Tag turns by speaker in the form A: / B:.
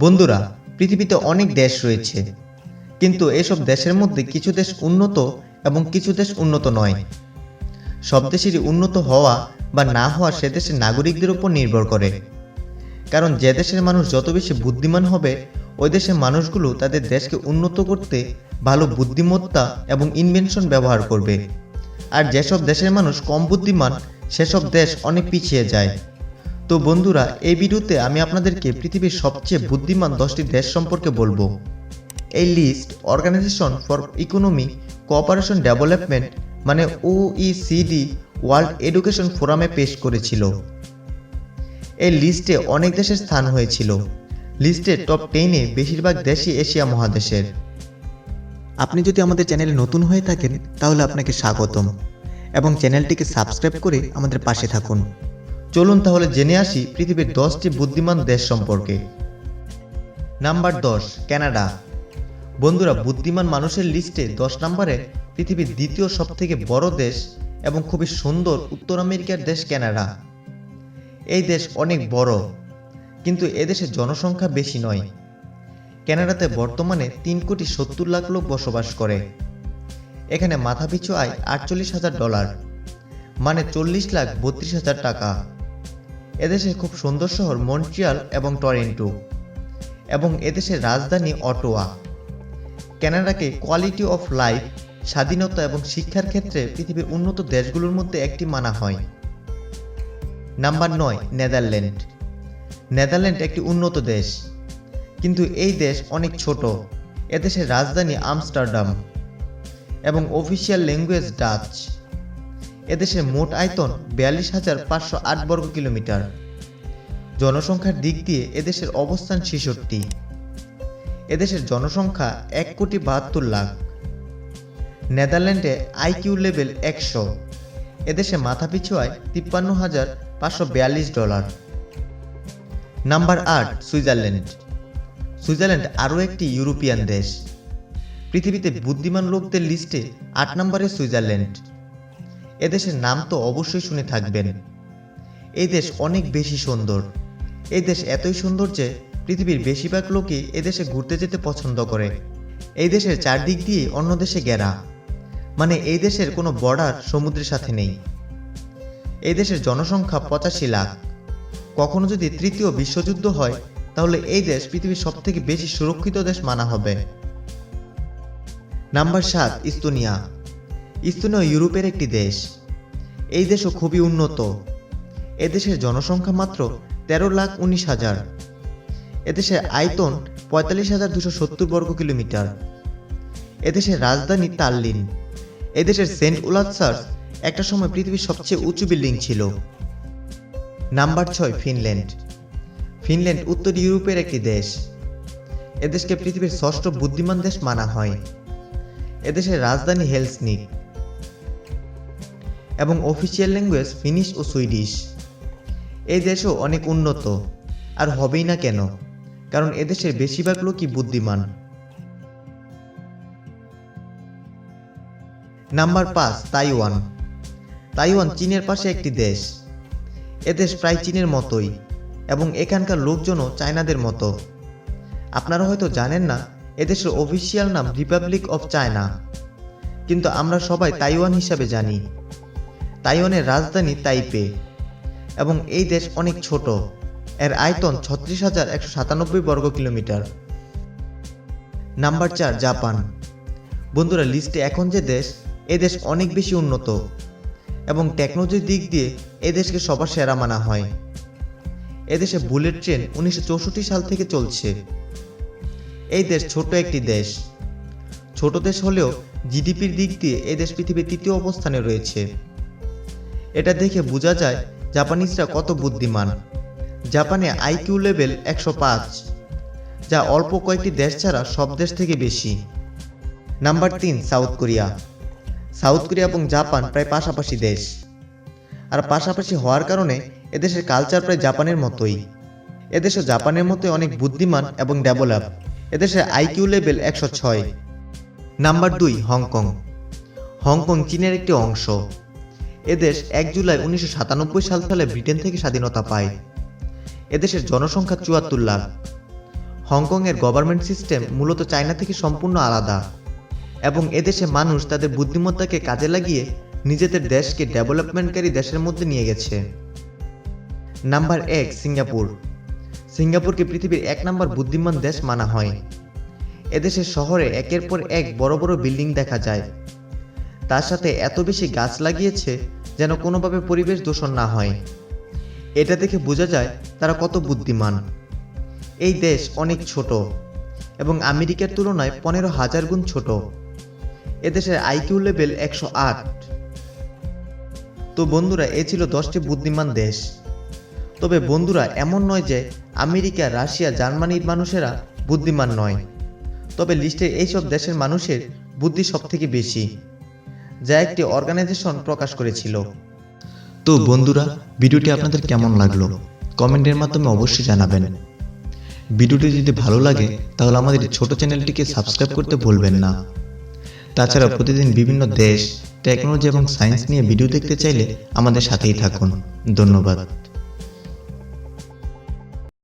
A: বন্ধুরা, পৃথিবীতে অনেক দেশ রয়েছে। কিন্তু এসব দেশের মধ্যে কিছু দেশ উন্নত এবং কিছু দেশ উন্নত নয়। সব দেশেরই উন্নত হওয়া বা না হওয়া সে দেশের নাগরিকদের উপর নির্ভর করে। কারণ যে দেশের মানুষ যত বেশি বুদ্ধিমান হবে, ওই দেশের মানুষগুলো তাদের দেশকে উন্নত করতে ভালো বুদ্ধিমত্তা এবং ইনভেনশন ব্যবহার করবে। আর যেসব দেশের মানুষ কম বুদ্ধিমান, সেসব দেশ অনেক পিছিয়ে যায়। তো বন্ধুরা, এই ভিডিওতে আমি আপনাদেরকে পৃথিবীর সবচেয়ে বুদ্ধিমান দশটি দেশ সম্পর্কে বলব। এই list organisation for economy cooperation development মানে ওইসিডি ওয়ার্ল্ড এডুকেশন ফোরামে পেশ করেছিল। এই লিস্টে অনেক দেশের স্থান হয়েছিল। লিস্টের টপ টেনে বেশিরভাগ দেশই এশিয়া মহাদেশের। আপনি যদি আমাদের চ্যানেলে নতুন হয়ে থাকেন, তাহলে আপনাকে স্বাগতম। এবং চ্যানেলটিকে সাবস্ক্রাইব করে আমাদের পাশে থাকুন। চলুন তাহলে জেনে আসি পৃথিবীর দশটি বুদ্ধিমান দেশ সম্পর্কে। নাম্বার দশ, ক্যানাডা। বন্ধুরা, বুদ্ধিমান মানুষের লিস্টে দশ নম্বরে পৃথিবীর দ্বিতীয় সবথেকে বড় দেশ এবং খুবই সুন্দর উত্তর আমেরিকার দেশ কানাডা এই দেশ অনেক বড়, কিন্তু এদেশে জনসংখ্যা বেশি নয়। কানাডাতে বর্তমানে তিন কোটি সত্তর লাখ লোক বসবাস করে। এখানে মাথাপিছু আয় আটচল্লিশ হাজার ডলার মানে চল্লিশ লাখ বত্রিশ হাজার টাকা। এদেশের খুব সুন্দর শহর মন্ট্রিয়াল এবং টরেন্টো এবং এদেশের রাজধানী অটোয়া। কানাডাকে কোয়ালিটি অফ লাইফ, স্বাধীনতা এবং শিক্ষার ক্ষেত্রে পৃথিবীর উন্নত দেশগুলোর মধ্যে একটি মানা হয়। নাম্বার নয়, নেদারল্যান্ড। নেদারল্যান্ড একটি উন্নত দেশ, কিন্তু এই দেশ অনেক ছোট। এদেশের রাজধানী আমস্টারডাম এবং অফিসিয়াল ল্যাঙ্গুয়েজ ডাচ। এদেশের মোট আয়তন বিয়াল্লিশ হাজার পাঁচশো আট বর্গ কিলোমিটার। জনসংখ্যার দিক দিয়ে এদেশের অবস্থান ছেষট্টি। এদেশের জনসংখ্যা এক কোটি বাহাত্তর লাখ। নেদারল্যান্ডে আইকিউ লেভেল একশো। এদেশে মাথাপিছু আয় তিপ্পান্ন হাজার পাঁচশো বিয়াল্লিশ ডলার। নাম্বার আট, সুইজারল্যান্ড। সুইজারল্যান্ড আরও একটি ইউরোপিয়ান দেশ। পৃথিবীতে বুদ্ধিমান লোকদের লিস্টে আট নম্বরে সুইজারল্যান্ড। এদেশের নাম তো অবশ্যই শুনে থাকবেন। এই দেশ অনেক বেশি সুন্দর। এই দেশ এতই সুন্দর যে পৃথিবীর বেশিরভাগ লোকই এদেশে ঘুরতে যেতে পছন্দ করে। এই দেশের চারদিক দিয়ে অন্য দেশে ঘেরা। মানে এই দেশের কোনো বর্ডার সমুদ্রের সাথে নেই। এই দেশের জনসংখ্যা পঁচাশি লাখ। কখনো যদি তৃতীয় বিশ্বযুদ্ধ হয়, তাহলে এই দেশ পৃথিবীর সবথেকে বেশি সুরক্ষিত দেশ মানা হবে। নাম্বার সাত, ইস্তোনিয়া। ইস্তোনিয়া ইউরোপের একটি দেশ। এই দেশও খুবই উন্নত। এদেশের জনসংখ্যা মাত্র তেরো লাখ উনিশ হাজার। এদেশের আয়তন পঁয়তাল্লিশ হাজার দুশো সত্তর বর্গ কিলোমিটার। এদেশের রাজধানী তাল্লিন এদেশের সেন্ট উলাৎসার একটা সময় পৃথিবীর সবচেয়ে উঁচু বিল্ডিং ছিল। নাম্বার ছয়, ফিনল্যান্ড। ফিনল্যান্ড উত্তর ইউরোপের একটি দেশ। এদেশকে পৃথিবীর ষষ্ঠ বুদ্ধিমান দেশ মানা হয়। এদেশের রাজধানী হেলসনিক। এবং অফিসিয়াল ল্যাঙ্গুয়েজ ফিনিশ ও সুইডিশ এই দেশও অনেক উন্নত, আর হবেই না কেন, কারণ এদেশের বেশিরভাগ লোকই বুদ্ধিমান। নাম্বার পাঁচ, তাইওয়ান। তাইওয়ান চীনের পাশে একটি দেশ। এদেশ প্রায় চীনের মতোই, এবং এখানকার লোকজনও চায়নাদের মতো। আপনারা হয়তো জানেন না এদেশের অফিসিয়াল নাম রিপাবলিক অফ চায়না কিন্তু আমরা সবাই তাইওয়ান হিসাবে জানি। তাইওয়ানের রাজধানী তাইপে। এবং এই দেশ অনেক ছোট। এর আয়তন ছত্রিশ হাজার একশো সাতানব্বই বর্গ কিলোমিটার। নাম্বার চার, জাপান। বন্ধুরা লিস্টে এখন যে দেশ, এ দেশ অনেক বেশি উন্নত। এবং টেকনোলজির দিক দিয়ে এ দেশকে সবার সেরা মানা হয়। এদেশে বুলেট ট্রেন উনিশশো চৌষট্টি সাল থেকে চলছে। এই দেশ ছোট একটি দেশ। ছোট দেশ হলেও জিডিপির দিক দিয়ে এই দেশ পৃথিবীর তৃতীয় অবস্থানে রয়েছে। এটা দেখে বোঝা যায় জাপানিজরা কত বুদ্ধিমান। জাপানে আইকিউ লেভেল একশো পাঁচ, যা অল্প কয়েকটি দেশ ছাড়া সব দেশ থেকে বেশি। নাম্বার তিন, সাউথ কোরিয়া। সাউথ কোরিয়া এবং জাপান প্রায় পাশাপাশি দেশ। আর পাশাপাশি হওয়ার কারণে এদেশের কালচার প্রায় জাপানের মতোই। এদেশও জাপানের মতো অনেক বুদ্ধিমান এবং ডেভেলপ। এদেশের আইকিউ লেভেল একশো ছয়। নাম্বার দুই, হংকং। হংকং চীনের একটি অংশ। এদেশ এক জুলাই উনিশশো সাতানব্বই সাল সালে ব্রিটেন থেকে স্বাধীনতা পায়। এদেশের জনসংখ্যা চুয়াত্তর লাখ। হংকংয়ের গভর্নমেন্ট সিস্টেম মূলত চায়না থেকে সম্পূর্ণ আলাদা। এবং এদেশে মানুষ তাদের বুদ্ধিমত্তাকে কাজে লাগিয়ে নিজেদের দেশকে ডেভেলপমেন্টকারী দেশের মধ্যে নিয়ে গেছে। নাম্বার এক, সিঙ্গাপুর। সিঙ্গাপুরকে পৃথিবীর এক নম্বর বুদ্ধিমান দেশ মানা হয়। এদেশের শহরে একের পর এক বড় বড় বিল্ডিং দেখা যায়। তার সাথে এত বেশি গাছ লাগিয়েছে যেন কোনোভাবে পরিবেশ দূষণ না হয়। এটা দেখে বোঝা যায় তারা কত বুদ্ধিমান। এই দেশ অনেক ছোট এবং আমেরিকার তুলনায় পনেরো হাজার গুণ ছোট। এদেশের আইকিউ লেভেল একশো আট। তো বন্ধুরা, এ ছিল দশটি বুদ্ধিমান দেশ। তবে বন্ধুরা, এমন নয় যে আমেরিকা, রাশিয়া, জার্মানির মানুষেরা বুদ্ধিমান নয়। তবে লিস্টের এইসব দেশের মানুষের বুদ্ধি সব থেকে বেশি। যা একটি অর্গানাইজেশন প্রকাশ করেছিল। তো বন্ধুরা, ভিডিওটি আপনাদের কেমন লাগল? কমেন্টের মাধ্যমে অবশ্যই জানাবেন। ভিডিওটি যদি ভালো লাগে, তাহলে আমাদের ছোট চ্যানেলটিকে সাবস্ক্রাইব করতে ভুলবেন না। তাছাড়া প্রতিদিন বিভিন্ন দেশ টেকনোলজি এবং সায়েন্স নিয়ে ভিডিও দেখতে চাইলে আমাদের সাথেই থাকুন। ধন্যবাদ।